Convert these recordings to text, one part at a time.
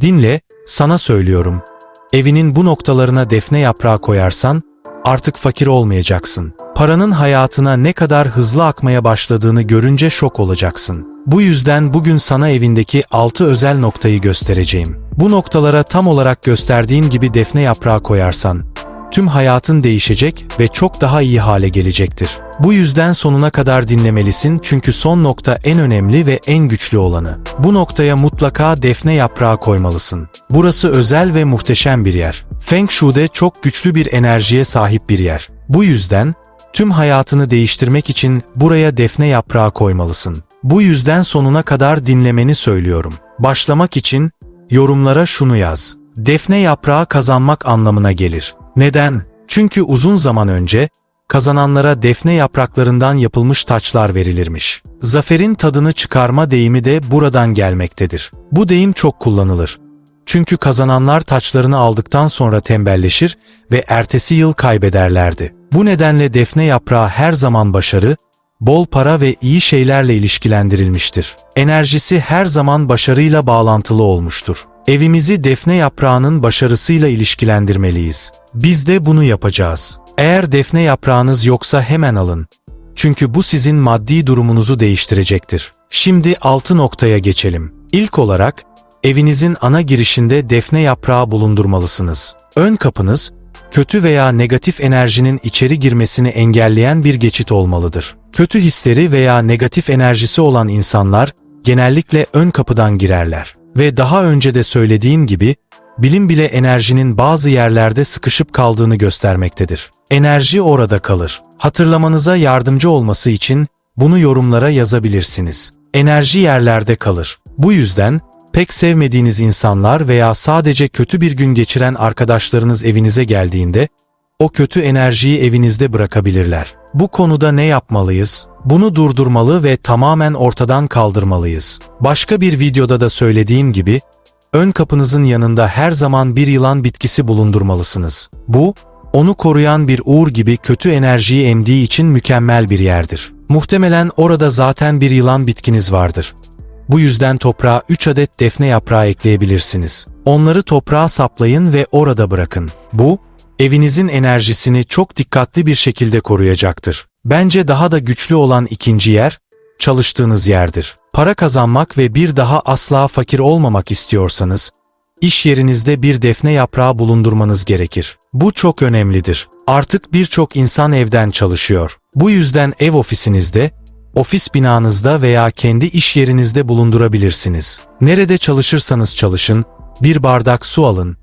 Dinle, sana söylüyorum. Evinin bu noktalarına defne yaprağı koyarsan, artık fakir olmayacaksın. Paranın hayatına ne kadar hızlı akmaya başladığını görünce şok olacaksın. Bu yüzden bugün sana evindeki 6 özel noktayı göstereceğim. Bu noktalara tam olarak gösterdiğim gibi defne yaprağı koyarsan, tüm hayatın değişecek ve çok daha iyi hale gelecektir. Bu yüzden sonuna kadar dinlemelisin çünkü son nokta en önemli ve en güçlü olanı. Bu noktaya mutlaka defne yaprağı koymalısın. Burası özel ve muhteşem bir yer. Feng Shui'de çok güçlü bir enerjiye sahip bir yer. Bu yüzden tüm hayatını değiştirmek için buraya defne yaprağı koymalısın. Bu yüzden sonuna kadar dinlemeni söylüyorum. Başlamak için yorumlara şunu yaz. Defne yaprağı kazanmak anlamına gelir. Neden? Çünkü uzun zaman önce kazananlara defne yapraklarından yapılmış taçlar verilirmiş. Zaferin tadını çıkarma deyimi de buradan gelmektedir. Bu deyim çok kullanılır. Çünkü kazananlar taçlarını aldıktan sonra tembelleşir ve ertesi yıl kaybederlerdi. Bu nedenle defne yaprağı her zaman başarı, bol para ve iyi şeylerle ilişkilendirilmiştir. Enerjisi her zaman başarıyla bağlantılı olmuştur. Evimizi defne yaprağının başarısıyla ilişkilendirmeliyiz. Biz de bunu yapacağız. Eğer defne yaprağınız yoksa hemen alın. Çünkü bu sizin maddi durumunuzu değiştirecektir. Şimdi altı noktaya geçelim. İlk olarak, evinizin ana girişinde defne yaprağı bulundurmalısınız. Ön kapınız, kötü veya negatif enerjinin içeri girmesini engelleyen bir geçit olmalıdır. Kötü hisleri veya negatif enerjisi olan insanlar genellikle ön kapıdan girerler. Ve daha önce de söylediğim gibi, bilim bile enerjinin bazı yerlerde sıkışıp kaldığını göstermektedir. Enerji orada kalır. Hatırlamanıza yardımcı olması için bunu yorumlara yazabilirsiniz. Enerji yerlerde kalır. Bu yüzden pek sevmediğiniz insanlar veya sadece kötü bir gün geçiren arkadaşlarınız evinize geldiğinde o kötü enerjiyi evinizde bırakabilirler. Bu konuda ne yapmalıyız? Bunu durdurmalı ve tamamen ortadan kaldırmalıyız. Başka bir videoda da söylediğim gibi, ön kapınızın yanında her zaman bir yılan bitkisi bulundurmalısınız. Bu, onu koruyan bir uğur gibi kötü enerjiyi emdiği için mükemmel bir yerdir. Muhtemelen orada zaten bir yılan bitkiniz vardır. Bu yüzden toprağa 3 adet defne yaprağı ekleyebilirsiniz. Onları toprağa saplayın ve orada bırakın. Bu, evinizin enerjisini çok dikkatli bir şekilde koruyacaktır. Bence daha da güçlü olan ikinci yer, çalıştığınız yerdir. Para kazanmak ve bir daha asla fakir olmamak istiyorsanız, iş yerinizde bir defne yaprağı bulundurmanız gerekir. Bu çok önemlidir. Artık birçok insan evden çalışıyor. Bu yüzden ev ofisinizde, ofis binanızda veya kendi iş yerinizde bulundurabilirsiniz. Nerede çalışırsanız çalışın, bir bardak su alın,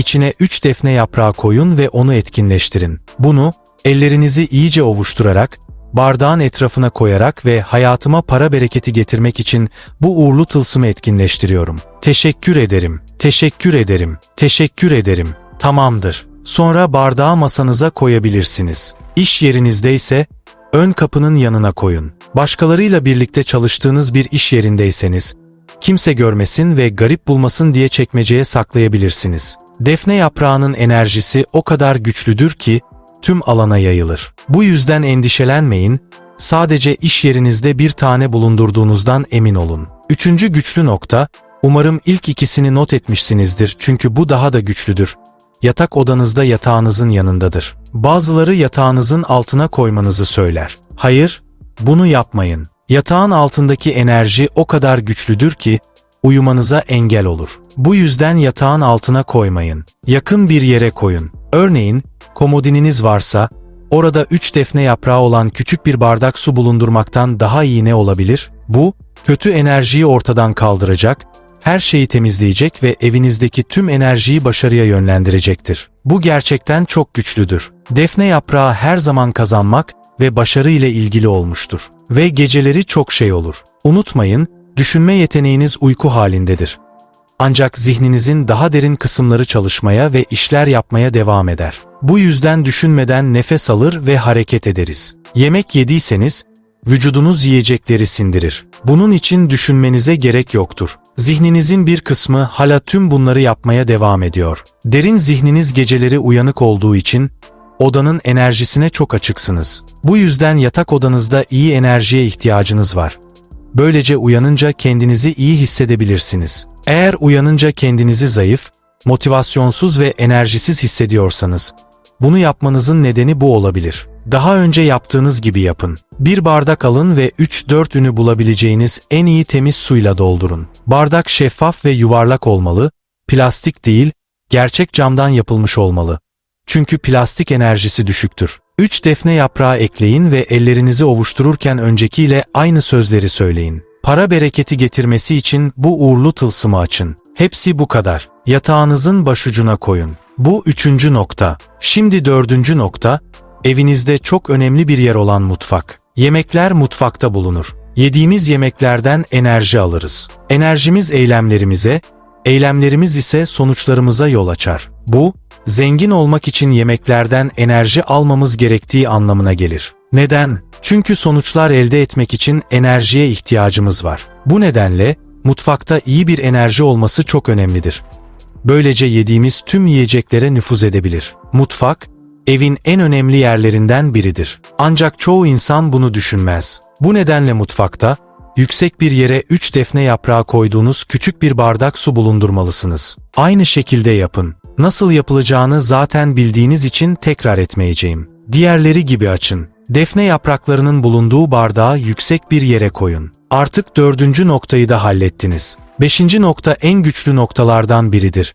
içine 3 defne yaprağı koyun ve onu etkinleştirin. Bunu, ellerinizi iyice ovuşturarak, bardağın etrafına koyarak ve hayatıma para bereketi getirmek için bu uğurlu tılsımı etkinleştiriyorum. Teşekkür ederim, teşekkür ederim, teşekkür ederim. Tamamdır. Sonra bardağı masanıza koyabilirsiniz. İş yerinizde ise ön kapının yanına koyun. Başkalarıyla birlikte çalıştığınız bir iş yerindeyseniz, kimse görmesin ve garip bulmasın diye çekmeceye saklayabilirsiniz. Defne yaprağının enerjisi o kadar güçlüdür ki tüm alana yayılır. Bu yüzden endişelenmeyin, sadece iş yerinizde bir tane bulundurduğunuzdan emin olun. Üçüncü güçlü nokta, umarım ilk ikisini not etmişsinizdir çünkü bu daha da güçlüdür. Yatak odanızda yatağınızın yanındadır. Bazıları yatağınızın altına koymanızı söyler. Hayır, bunu yapmayın. Yatağın altındaki enerji o kadar güçlüdür ki uyumanıza engel olur. Bu yüzden yatağın altına koymayın. Yakın bir yere koyun. Örneğin, komodininiz varsa, orada 3 defne yaprağı olan küçük bir bardak su bulundurmaktan daha iyi ne olabilir? Bu, kötü enerjiyi ortadan kaldıracak, her şeyi temizleyecek ve evinizdeki tüm enerjiyi başarıya yönlendirecektir. Bu gerçekten çok güçlüdür. Defne yaprağı her zaman kazanmak ve başarı ile ilgili olmuştur. Ve geceleri çok şey olur. Unutmayın, düşünme yeteneğiniz uyku halindedir. Ancak zihninizin daha derin kısımları çalışmaya ve işler yapmaya devam eder. Bu yüzden düşünmeden nefes alır ve hareket ederiz. Yemek yediyseniz, vücudunuz yiyecekleri sindirir. Bunun için düşünmenize gerek yoktur. Zihninizin bir kısmı hala tüm bunları yapmaya devam ediyor. Derin zihniniz geceleri uyanık olduğu için odanın enerjisine çok açıksınız. Bu yüzden yatak odanızda iyi enerjiye ihtiyacınız var. Böylece uyanınca kendinizi iyi hissedebilirsiniz. Eğer uyanınca kendinizi zayıf, motivasyonsuz ve enerjisiz hissediyorsanız, bunu yapmanızın nedeni bu olabilir. Daha önce yaptığınız gibi yapın. Bir bardak alın ve 3-4 ünü bulabileceğiniz en iyi temiz suyla doldurun. Bardak şeffaf ve yuvarlak olmalı, plastik değil, gerçek camdan yapılmış olmalı. Çünkü plastik enerjisi düşüktür. 3 defne yaprağı ekleyin ve ellerinizi ovuştururken öncekiyle aynı sözleri söyleyin. Para bereketi getirmesi için bu uğurlu tılsımı açın. Hepsi bu kadar. Yatağınızın başucuna koyun. Bu üçüncü nokta. Şimdi dördüncü nokta, evinizde çok önemli bir yer olan mutfak. Yemekler mutfakta bulunur. Yediğimiz yemeklerden enerji alırız. Enerjimiz eylemlerimize, eylemlerimiz ise sonuçlarımıza yol açar. Bu, zengin olmak için yemeklerden enerji almamız gerektiği anlamına gelir. Neden? Çünkü sonuçlar elde etmek için enerjiye ihtiyacımız var. Bu nedenle mutfakta iyi bir enerji olması çok önemlidir. Böylece yediğimiz tüm yiyeceklere nüfuz edebilir. Mutfak, evin en önemli yerlerinden biridir. Ancak çoğu insan bunu düşünmez. Bu nedenle mutfakta, yüksek bir yere 3 defne yaprağı koyduğunuz küçük bir bardak su bulundurmalısınız. Aynı şekilde yapın. Nasıl yapılacağını zaten bildiğiniz için tekrar etmeyeceğim. Diğerleri gibi açın. Defne yapraklarının bulunduğu bardağı yüksek bir yere koyun. Artık dördüncü noktayı da hallettiniz. Beşinci nokta en güçlü noktalardan biridir.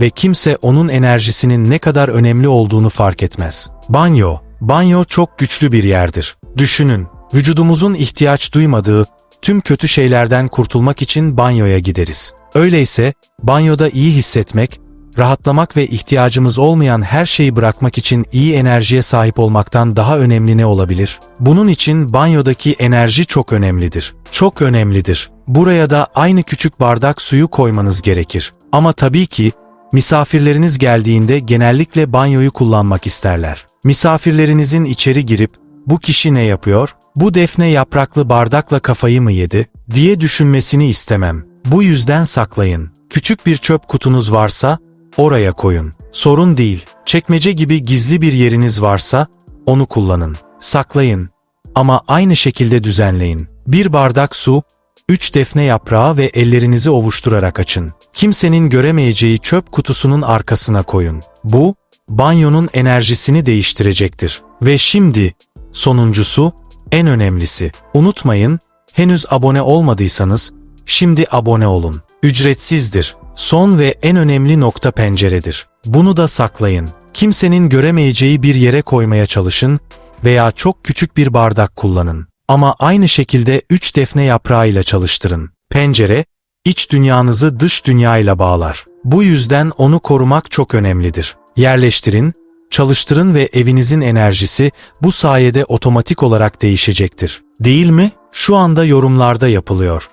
Ve kimse onun enerjisinin ne kadar önemli olduğunu fark etmez. Banyo. Banyo çok güçlü bir yerdir. Düşünün, vücudumuzun ihtiyaç duymadığı tüm kötü şeylerden kurtulmak için banyoya gideriz. Öyleyse, banyoda iyi hissetmek, rahatlamak ve ihtiyacımız olmayan her şeyi bırakmak için iyi enerjiye sahip olmaktan daha önemli ne olabilir? Bunun için banyodaki enerji çok önemlidir. Çok önemlidir. Buraya da aynı küçük bardak suyu koymanız gerekir. Ama tabii ki misafirleriniz geldiğinde genellikle banyoyu kullanmak isterler. Misafirlerinizin içeri girip bu kişi ne yapıyor? Bu defne yapraklı bardakla kafayı mı yedi? diye düşünmesini istemem. Bu yüzden saklayın. Küçük bir çöp kutunuz varsa oraya koyun. Sorun değil. Çekmece gibi gizli bir yeriniz varsa onu kullanın. Saklayın. Ama aynı şekilde düzenleyin. Bir bardak su, üç defne yaprağı ve ellerinizi ovuşturarak açın. Kimsenin göremeyeceği çöp kutusunun arkasına koyun. Bu, banyonun enerjisini değiştirecektir. Ve şimdi, sonuncusu, en önemlisi. Unutmayın, henüz abone olmadıysanız, şimdi abone olun. Ücretsizdir. Son ve en önemli nokta penceredir. Bunu da saklayın. Kimsenin göremeyeceği bir yere koymaya çalışın veya çok küçük bir bardak kullanın. Ama aynı şekilde 3 defne yaprağıyla çalıştırın. Pencere, iç dünyanızı dış dünyayla bağlar. Bu yüzden onu korumak çok önemlidir. Yerleştirin, çalıştırın ve evinizin enerjisi bu sayede otomatik olarak değişecektir. Değil mi? Şu anda yorumlarda yapılıyor.